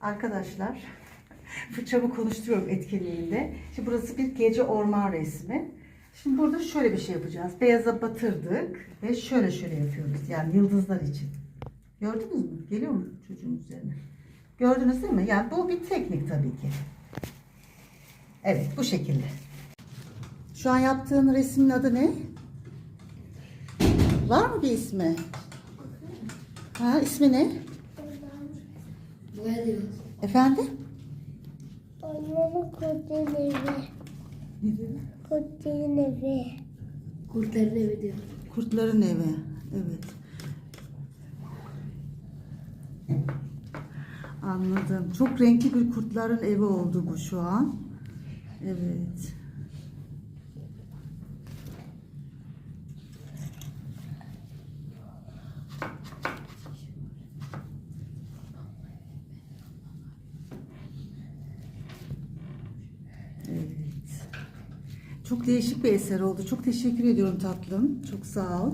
Arkadaşlar fırçamı konuşturuyorum etkinliğinde. Şimdi burası bir gece orman resmi. Şimdi burada şöyle bir şey yapacağız. Beyaza batırdık ve şöyle şöyle yapıyoruz. Yani yıldızlar için. Gördünüz mü? Geliyor mu çocuğun üzerine? Gördünüz değil mi? Yani bu bir teknik tabii ki. Evet bu şekilde. Şu an yaptığın resmin adı ne? Var mı bir ismi? Ha ismi ne? Efendim? Onların kurtların evi. Ne? Kurtların evi. Kurtların evi diyor. Kurtların evi. Evet. Anladım. Çok renkli bir kurtların evi oldu bu şu an. Evet. Evet. Çok değişik bir eser oldu. Çok teşekkür ediyorum tatlım. Çok sağ ol.